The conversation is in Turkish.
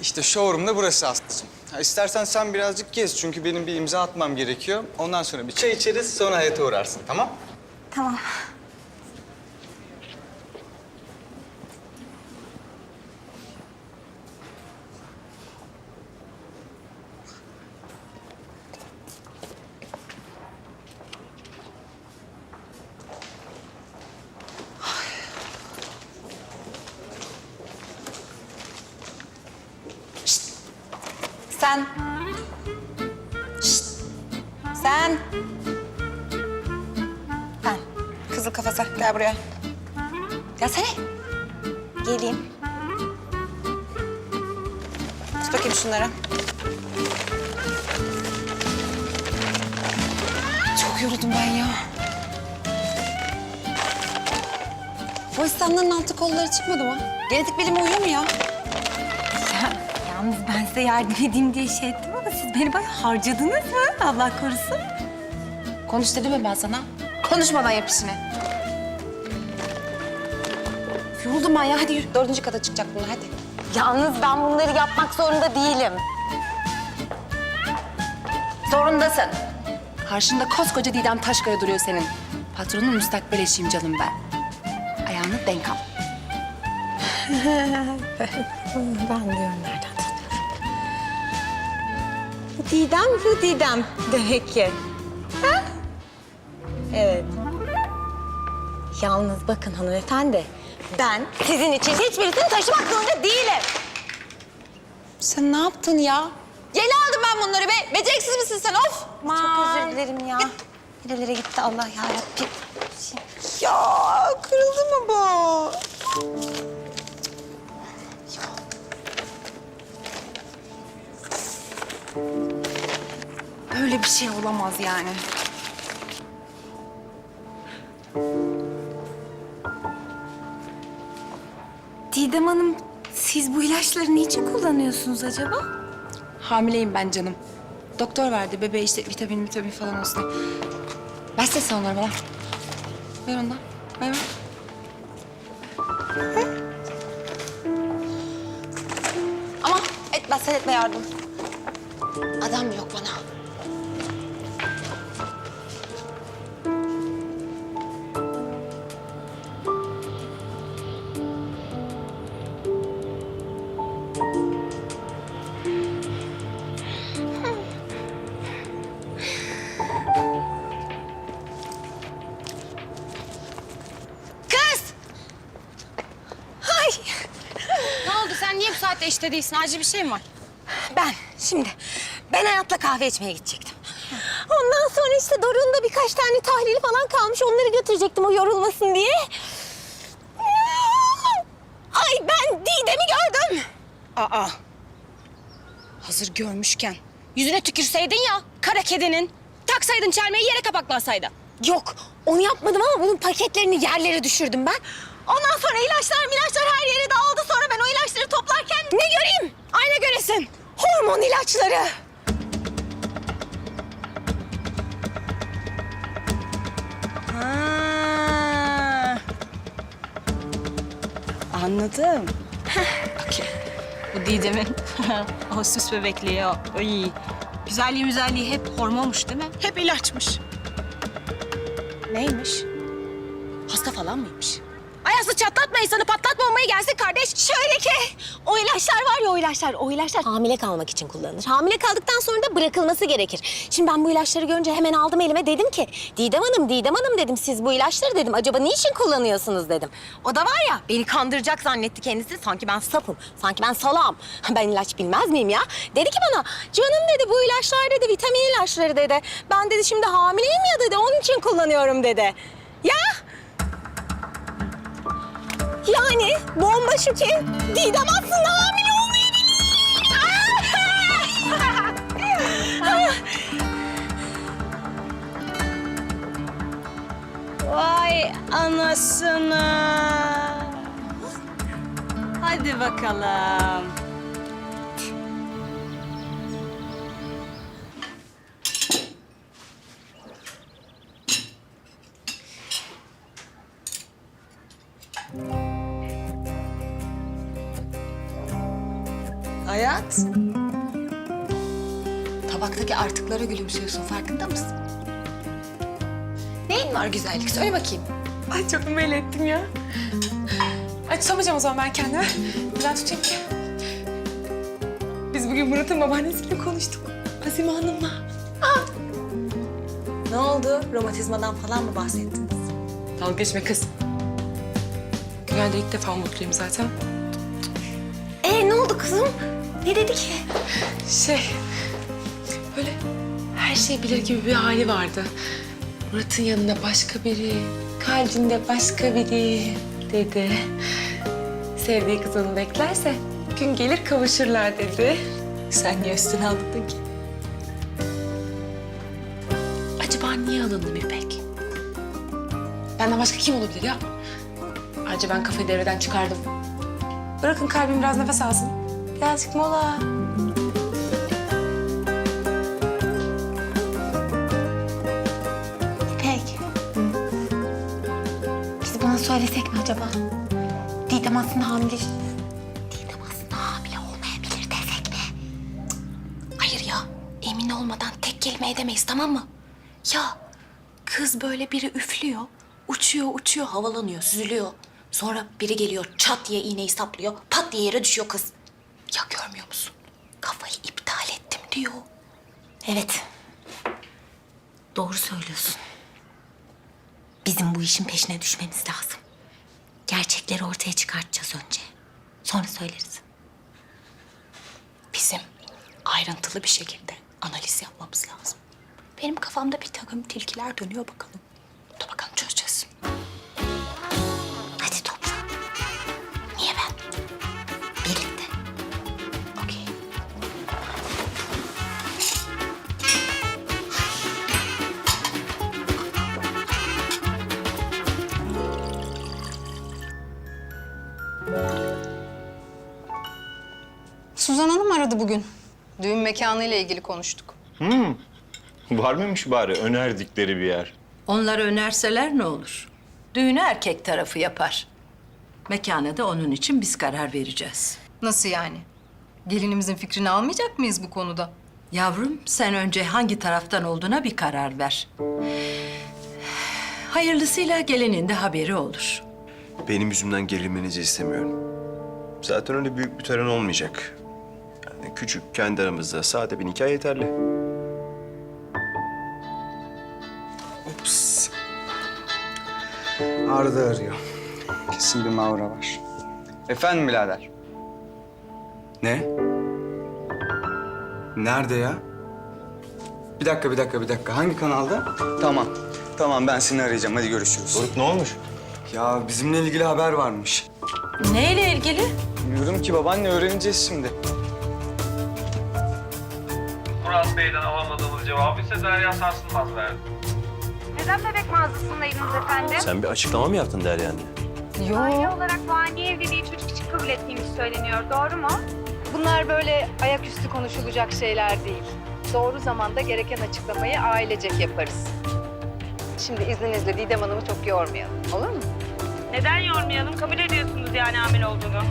İşte showroom da burası Aslı'cığım. Ha, istersen sen birazcık gez çünkü benim bir imza atmam gerekiyor. Ondan sonra bir çay içeriz, sonra hayata uğrarsın, tamam? Tamam. Sen. Şşt! Sen. Ben. Kızıl kafası. Gel buraya. Gelsene. Geleyim. Tut bakayım şunları. Çok yoruldum ben ya. Bu asistanların altı kolları çıkmadı mı? Genetik bilimi uyuyor mu ya? Yalnız ben size yardım edeyim diye şey ettim ama siz beni bayağı harcadınız mı? Allah korusun. Konuş dedim mi ben sana? Konuşmadan yap işini. Yoruldum ben ya. Hadi yürü. Dördüncü kata çıkacak bunlar. Hadi. Yalnız ben bunları yapmak zorunda değilim. Zorundasın. Karşında koskoca Didem Taşkaya duruyor senin. Patronun müstakbel eşiyim canım ben. Ayağını denk al. Ben diyorum nereden Didem, bu Didem demek ki. Ha? Evet. Yalnız bakın hanımefendi, ben sizin için hiçbirisini taşımak zorunda değilim. Sen ne yaptın ya? Yeni aldım ben bunları be. Beceriksiz misin sen of? Çok özür dilerim ya. Nerelere gitti Allah yarabbim. Ya kırıldı mı bu? Böyle bir şey olamaz yani. Didem Hanım, siz bu ilaçları niçin kullanıyorsunuz acaba? Hamileyim ben canım. Doktor verdi bebeğe işte vitamin vitamin falan olsun. Versene sen onları bana. Ver ondan. Ver ver. Ama etmez sen etme yardım. Adam yok bana. Saatte işte değilsin? Acil bir şey mi var? Ben şimdi, ben Hayat'la kahve içmeye gidecektim. Ondan sonra işte Doruk'un da birkaç tane tahlili falan kalmış. Onları götürecektim o yorulmasın diye. Ay ben Didem'i gördüm. Aa. Hazır görmüşken. Yüzüne tükürseydin ya kara kedinin. Taksaydın çelmeyi yere kapaklansaydın. Yok, onu yapmadım ama bunun paketlerini yerlere düşürdüm ben. Ondan sonra ilaçlar milaçlar her yere dağıldı. Sonra ben o ilaçları toplarken ne göreyim? Ayna göresin. Hormon ilaçları. Ha. Anladım. Okey. Bu Didem'in o süs bebekliği o. Ay. Güzelliği güzelliği hep hormonmuş değil mi? Hep ilaçmış. Neymiş? Hasta falan mıymış? Ayası çatlatma insanı patlatmamaya gelsin kardeş. Şöyle ki o ilaçlar o ilaçlar hamile kalmak için kullanılır. Hamile kaldıktan sonra da bırakılması gerekir. Şimdi ben bu ilaçları görünce hemen aldım elime dedim ki Didem Hanım, Didem Hanım dedim siz bu ilaçları dedim acaba niçin kullanıyorsunuz dedim. O da var ya beni kandıracak zannetti kendisi sanki ben sapım, sanki ben salam. Ben ilaç bilmez miyim ya? Dedi ki bana canım dedi bu ilaçlar dedi vitamin ilaçları dedi. Ben dedi şimdi hamileyim ya dedi onun için kullanıyorum dedi. Ya yani bomba şu ki Didem aslında hamile anasını. Hadi bakalım. Hayat. Tabaktaki artıklara gülümsüyorsun farkında mısın? Neyin var güzellik? Söyle bakayım. Ay çok meyil ettim ya. Ay tutamayacağım o zaman ben kendimi. Neden tutayım ki? Biz bugün Murat'ın babaannesiyle konuştuk. Azime Hanım'la. Ne oldu? Romatizmadan falan mı bahsettiniz? Dalga geçme kız. Günay'da ilk defa mutluyum zaten. Ee ne oldu kızım? Ne dedi ki? Şey, böyle her şey bilir gibi bir hali vardı. Murat'ın yanında başka biri, kalbinde başka biri dedi. Sevdiği kız onu beklerse gün gelir kavuşurlar dedi. Sen niye üstüne alındın ki? Acaba niye alındım İpek? Benden başka kim olabilir ya? Ayrıca ben kafayı devreden çıkardım. Bırakın kalbim biraz nefes alsın. Birazcık mola. Söylesek mi acaba? Didem aslında hamile. Didem aslında hamile olmayabilir desek mi? Hayır ya. Emin olmadan tek kelime edemeyiz tamam mı? Ya kız böyle biri üflüyor. Uçuyor uçuyor havalanıyor süzülüyor. Sonra biri geliyor çat diye iğneyi saplıyor. Pat diye yere düşüyor kız. Ya görmüyor musun? Kafayı iptal ettim diyor. Evet. Doğru söylüyorsun. Bizim bu işin peşine düşmemiz lazım. Gerçekleri ortaya çıkartacağız önce. Sonra söyleriz. Bizim ayrıntılı bir şekilde analiz yapmamız lazım. Benim kafamda bir takım tilkiler dönüyor bakalım. Suzan Hanım aradı bugün. Düğün mekanı ile ilgili konuştuk. Var mıymış bari önerdikleri bir yer? Onlar önerseler ne olur? Düğünü erkek tarafı yapar. Mekana da onun için biz karar vereceğiz. Nasıl yani? Gelinimizin fikrini almayacak mıyız bu konuda? Yavrum sen önce hangi taraftan olduğuna bir karar ver. Hayırlısıyla gelinin de haberi olur. Benim yüzümden gerilmenizi istemiyorum. Zaten öyle büyük bir tören olmayacak. Küçük, kendi aramızda sade bir nikah yeterli. Ups. Arda arıyor. Kesin bir mavra var. Efendim birader? Ne? Nerede ya? Bir dakika, bir dakika, bir dakika. Hangi kanalda? Tamam. Tamam, ben seni arayacağım. Hadi görüşürüz. Doruk ne olmuş? Ya bizimle ilgili haber varmış. Neyle ilgili? Bilmiyorum ki babaanne öğreneceğiz şimdi. Murat Bey'den alamadığımız cevabı ise Derya Sarsılmaz verdi. Neden bebek mağazasındaydınız efendim? Sen bir açıklama mı yaptın Derya anne? Aile olarak fani evliliği çocuk için kabul ettiğimiz söyleniyor. Doğru mu? Bunlar böyle ayaküstü konuşulacak şeyler değil. Doğru zamanda gereken açıklamayı ailecek yaparız. Şimdi izninizle Didem Hanım'ı çok yormayalım. Olur mu? Neden yormayalım? Kabul ediyorsunuz yani hamile olduğunu.